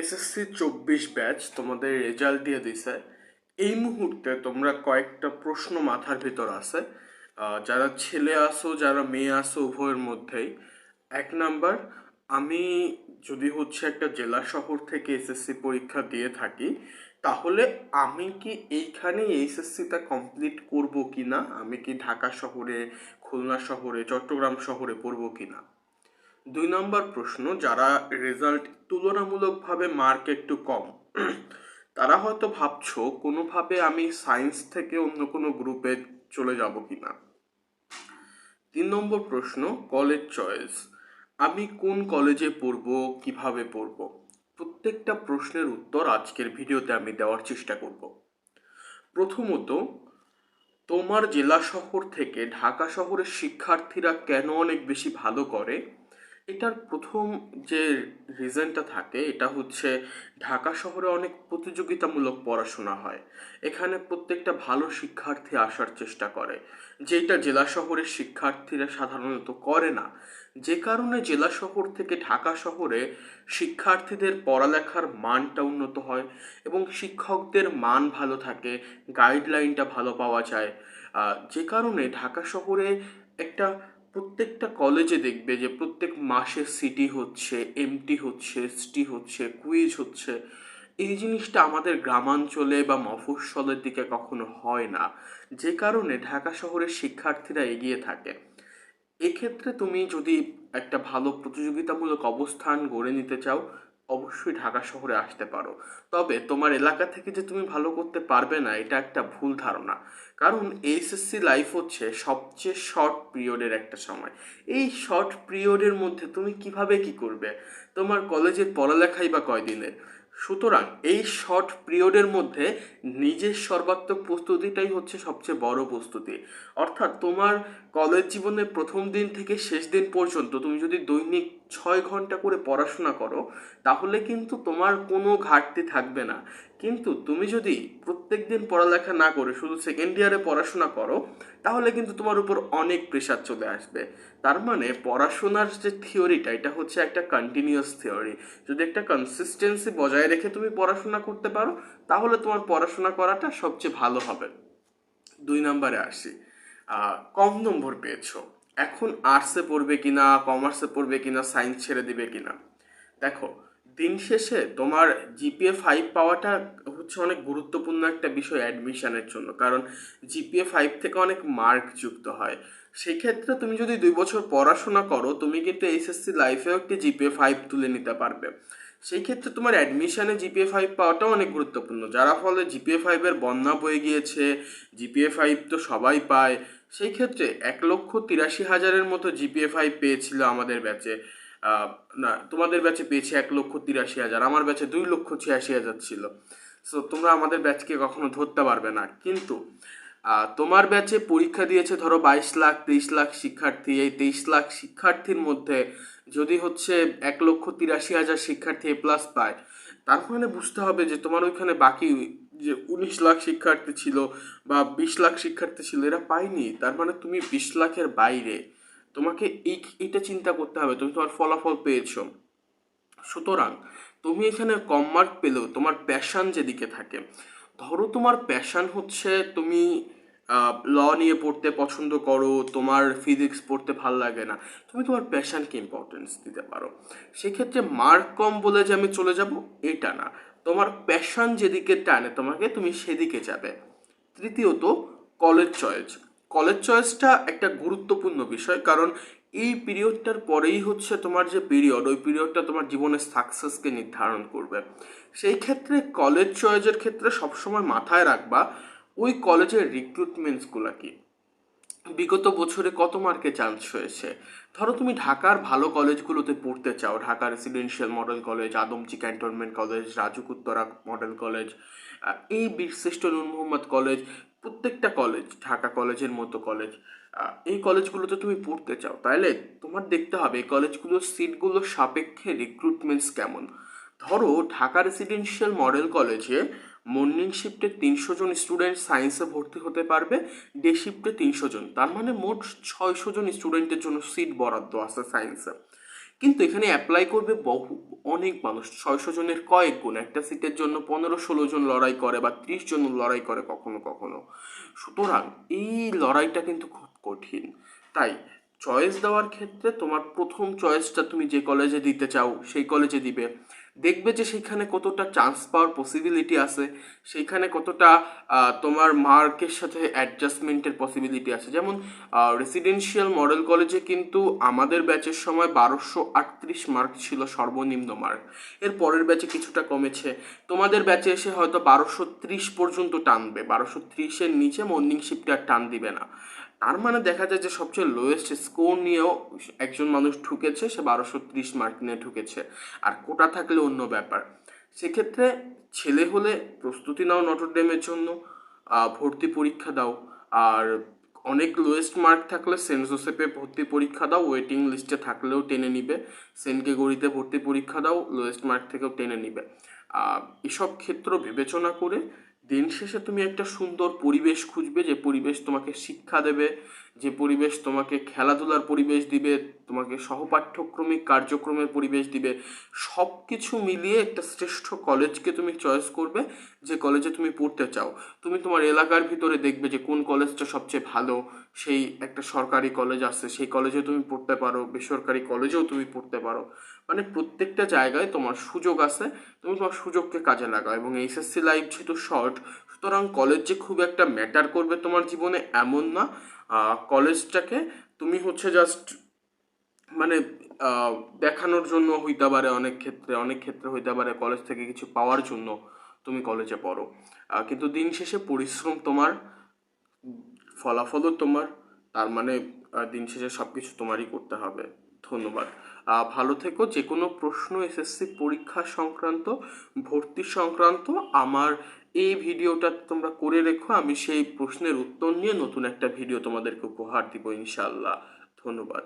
SSC চব্বিশ batch তোমাদের result দিয়ে দিছে। এই মুহূর্তে তোমরা কয়েকটা প্রশ্ন মাথার ভিতর আছে। যারা ছেলে আসো যারা মেয়ে আসো উভয়ের মধ্যেই। এক নাম্বার, আমি যদি হচ্ছে একটা জেলা শহর থেকে এসএসসি পরীক্ষা দিয়ে থাকি, তাহলে আমি কি এইখানে এইচএসসিটা কমপ্লিট করব কি না আমি কি ঢাকা শহরে, খুলনা শহরে, চট্টগ্রাম শহরে পড়ব কি না দুই নম্বর প্রশ্ন, যারা রেজাল্ট তুলনামূলকভাবে মার্ক একটু কম, তারা হয়তো ভাবছ কোনোভাবে আমি সায়েন্স থেকে অন্য কোনো গ্রুপে চলে যাব কিনা। তিন নম্বর প্রশ্ন কলেজ চয়েস আমি কোন কলেজে পড়ব, কীভাবে পড়ব? প্রত্যেকটা প্রশ্নের উত্তর আজকের ভিডিওতে আমি দেওয়ার চেষ্টা করব। প্রথমত, তোমার জেলা শহর থেকে ঢাকা শহরের শিক্ষার্থীরা কেন অনেক বেশি ভালো করে? এটার প্রথম যে রিজনটা থাকে, এটা হচ্ছে ঢাকা শহরে অনেক প্রতিযোগিতামূলক পড়াশোনা হয়। এখানে প্রত্যেকটা ভালো শিক্ষার্থী আসার চেষ্টা করে। যেটা জেলা শহরের শিক্ষার্থীরা সাধারণত করে না। যে কারণে জেলা শহর থেকে ঢাকা শহরে শিক্ষার্থীদের পড়ালেখার মানটা উন্নত হয় এবং শিক্ষকদের মান ভালো থাকে গাইডলাইনটা ভালো পাওয়া যায়। যে কারণে ঢাকা শহরে একটা প্রত্যেকটা কলেজে দেখবে যে প্রত্যেক মাসে সিটি হচ্ছে এমটি হচ্ছে এসটি হচ্ছে কুইজ হচ্ছে। এই জিনিসটা আমাদের গ্রামাঞ্চলে বা মফস্বলের দিকে কখনো হয় না। যে কারণে ঢাকা শহরের শিক্ষার্থীরা এগিয়ে থাকে। এক্ষেত্রে তুমি যদি একটা ভালো প্রতিযোগিতামূলক অবস্থান গড়ে নিতে চাও অবশ্যই ঢাকা শহরে আসতে পারো। তবে তোমার এলাকা থেকে যে তুমি ভালো করতে পারবে না, এটা একটা ভুল ধারণা। কারণ এইচএসসি লাইফ হচ্ছে সবচেয়ে শর্ট পিরিয়ডের একটা সময়। এই শর্ট পিরিয়ডের মধ্যে তুমি কীভাবে কি করবে? তোমার কলেজের পড়ালেখাই বা কয়দিনের? সুতরাং এই শর্ট পিরিয়ডের মধ্যে নিজের সর্বাত্মক প্রস্তুতিটাই হচ্ছে সবচেয়ে বড় প্রস্তুতি। অর্থাৎ তোমার কলেজ জীবনের প্রথম দিন থেকে শেষ দিন পর্যন্ত তুমি যদি দৈনিক ছয় ঘণ্টা করে পড়াশোনা করো, তাহলে কিন্তু তোমার কোনো ঘাটতি থাকবে না। কিন্তু তুমি যদি প্রত্যেক দিন পড়ালেখা না করে শুধু সেকেন্ড ইয়ারে পড়াশোনা করো, তাহলে কিন্তু তোমার উপর অনেক প্রেশার চলে আসবে। তার মানে পড়াশোনার যে থিওরিটা এটা হচ্ছে একটা কন্টিনিউয়াস থিওরি যদি একটা কনসিস্টেন্সি বজায় রেখে তুমি পড়াশোনা করতে পারো, তাহলে তোমার পড়াশোনা করাটা সবচেয়ে ভালো হবে। দুই নম্বরে আসি। কম নম্বর পেয়েছ। এখন আর্টসে পড়বে কিনা কমার্সে পড়বে কিনা সায়েন্স ছেড়ে দিবে কিনা। দেখো, দিন শেষে তোমার জিপিএ ফাইভ পাওয়াটা হচ্ছে অনেক গুরুত্বপূর্ণ একটা বিষয় অ্যাডমিশনের জন্য। কারণ জিপিএ ফাইভ থেকে অনেক মার্ক যুক্ত হয়। সেই ক্ষেত্রে তুমি যদি দুই বছর পড়াশোনা করো, তুমি কিন্তু এইচএসসি লাইফেও একটি জিপিএ ফাইভ তুলে নিতে পারবে। সেই ক্ষেত্রে তোমার অ্যাডমিশানে জিপিএ ফাইভ পাওয়াটাও অনেক গুরুত্বপূর্ণ। যারা ফলে জিপিএ ফাইভের বন্যা বয়ে গিয়েছে জিপিএ ফাইভ তো সবাই পায়, সেই ক্ষেত্রে এক লক্ষ তিরাশি হাজারের মতো জিপিএ ফাইভ পেয়েছিল আমাদের ব্যাচে না, তোমাদের ব্যাচে পেয়েছে এক লক্ষ তিরাশি হাজার, আমার ব্যাচে দুই লক্ষ ছিয়াশি হাজার ছিল। সো তোমরা আমাদের ব্যাচকে কখনো ধরতে পারবে না। কিন্তু তোমার ব্যাচে পরীক্ষা দিয়েছে ধরো বাইশ লাখ, তেইশ লাখ শিক্ষার্থী। এই তেইশ লাখ শিক্ষার্থীর মধ্যে যদি হচ্ছে এক লক্ষ তিরাশি হাজার শিক্ষার্থী এ প্লাস পায়, তার মানে বুঝতে হবে যে তোমার ওইখানে বাকি যে উনিশ লাখ শিক্ষার্থী ছিল বা বিশ লাখ শিক্ষার্থী ছিল, এরা পায়নি। তার মানে তুমি বিশ লাখের বাইরে, তোমাকে এই, এটা চিন্তা করতে হবে। তুমি তোমার ফলাফল পেয়েছ। সুতরাং তুমি এখানে কম মার্ক পেলেও তোমার প্যাশান যেদিকে থাকে, ধরো তোমার প্যাশান হচ্ছে তুমি ল নিয়ে পড়তে পছন্দ করো, তোমার ফিজিক্স পড়তে ভালো লাগে না, তুমি তোমার প্যাশানকে ইম্পর্টেন্স দিতে পারো। সেক্ষেত্রে মার্ক কম বলে যে আমি চলে যাব, এটা না। তোমার প্যাশন যেদিকে টানে, তোমাকে তুমি সেদিকে যাবে। তৃতীয়ত কলেজ চয়েস কলেজ চয়েসটা একটা গুরুত্বপূর্ণ বিষয়, কারণ এই পিরিয়ডটার পরেই হচ্ছে তোমার যে পিরিয়ড ওই পিরিয়ডটা তোমার জীবনের সাকসেসকে নির্ধারণ করবে। সেই ক্ষেত্রে কলেজ চয়েসের ক্ষেত্রে সবসময় মাথায় রাখবা ওই কলেজের রিক্রুটমেন্টসগুলো কি? বিগত বছরে কত মার্কে চান্স হয়েছে? ধরো তুমি ঢাকার ভালো কলেজগুলোতে পড়তে চাও Dhaka residential model college Adamjee cantonment college Rajuk Uttara model college এই বীরশ্রেষ্ঠ নূর মোহাম্মদ কলেজ প্রত্যেকটা কলেজ ঢাকা কলেজের মতো কলেজ এই কলেজগুলোতে তুমি পড়তে চাও তাহলে তোমার দেখতে হবে এই কলেজগুলোর সিটগুলোর সাপেক্ষে রিক্রুটমেন্টস কেমন? ধরো ঢাকা রেসিডেন্সিয়াল মডেল কলেজে মর্নিং শিফটে তিনশো জন স্টুডেন্ট সায়েন্সে ভর্তি হতে পারবে, ডে শিফটে তিনশো জন। তার মানে মোট ছয়শো জন স্টুডেন্টের জন্য সিট বরাদ্দ আছে সায়েন্সে। কিন্তু এখানে অ্যাপ্লাই করবে বহু, অনেক মানুষ। ছয়শো জনের কয়েক গুণ। একটা সিটের জন্য পনেরো, ষোলো জন লড়াই করে বা ত্রিশ জন লড়াই করে কখনো কখনো। সুতরাং এই লড়াইটা কিন্তু খুব কঠিন। তাই চয়েস দেওয়ার ক্ষেত্রে তোমার প্রথম চয়েসটা তুমি যে কলেজে দিতে চাও, সেই কলেজে দিবে। দেখবে যে সেখানে কতটা চান্স পাওয়ার পসিবিলিটি আছে সেইখানে কতটা তোমার মার্কের সাথে অ্যাডজাস্টমেন্টের পসিবিলিটি আছে। যেমন রেসিডেন্সিয়াল মডেল কলেজে কিন্তু আমাদের ব্যাচের সময় বারোশো আটত্রিশ মার্ক ছিল সর্বনিম্ন মার্ক এর পরের ব্যাচে কিছুটা কমেছে। তোমাদের ব্যাচে এসে হয়তো বারোশো ত্রিশ পর্যন্ত টানবে। বারোশো ত্রিশের নিচে মর্নিং শিফটে আর টান দিবে না। তার মানে দেখা যায় যে সবচেয়ে লোয়েস্ট স্কোর নিয়েও একজন মানুষ ঢুকেছে সে বারোশো ত্রিশ মার্ক নিয়ে ঢুকেছে আর কোটা থাকলে অন্য ব্যাপার। সেক্ষেত্রে ছেলে হলে প্রস্তুতি নাও নটরডেমের জন্য ভর্তি পরীক্ষা দাও। আর অনেক লোয়েস্ট মার্ক থাকলে সেন্ট জোসেফে ভর্তি পরীক্ষা দাও ওয়েটিং লিস্টে থাকলেও টেনে নিবে। সেন্ট গড়িতে ভর্তি পরীক্ষা দাও লোয়েস্ট মার্ক থেকেও টেনে নিবে। এসব ক্ষেত্র বিবেচনা করে দিন শেষে তুমি একটা সুন্দর পরিবেশ খুঁজবে, যে পরিবেশ তোমাকে শিক্ষা দেবে, যে পরিবেশ তোমাকে খেলাধুলার পরিবেশ দিবে, তোমাকে সহপাঠ্যক্রমিক কার্যক্রমের পরিবেশ দিবে। সব কিছু মিলিয়ে একটা শ্রেষ্ঠ কলেজকে তুমি চয়েস করবে, যে কলেজে তুমি পড়তে চাও। তুমি তোমার এলাকার ভিতরে দেখবে যে কোন কলেজটা সবচেয়ে ভালো সেই একটা সরকারি কলেজ আছে, সেই কলেজে তুমি পড়তে পারো, বেসরকারি কলেজেও তুমি পড়তে পারো। মানে প্রত্যেকটা জায়গায় তোমার সুযোগ আছে, তুমি তোমার সুযোগকে কাজে লাগাও এবং এইচএসসি লাইফ যেহেতু শর্ট সুতরাং কলেজ যে খুব একটা ম্যাটার করবে তোমার জীবনে এমন না। কলেজটাকে তুমি হচ্ছে জাস্ট মানে দেখানোর জন্য হইতে পারে অনেক ক্ষেত্রে অনেক ক্ষেত্রে হইতে পারে কলেজ থেকে কিছু পাওয়ার জন্য তুমি কলেজে পড়ো। কিন্তু দিন শেষে পরিশ্রম তোমার ফলাফলও তোমার, তার মানে দিন শেষে সব কিছু তোমারই করতে হবে। ধন্যবাদ। ভালো থেকো যে কোনো প্রশ্ন, এসএসসি পরীক্ষা সংক্রান্ত, ভর্তি সংক্রান্ত, আমার এই ভিডিওটা তোমরা করে রেখো, আমি সেই প্রশ্নের উত্তর নিয়ে নতুন একটা ভিডিও তোমাদেরকে উপহার দিব ইনশাল্লাহ ধন্যবাদ।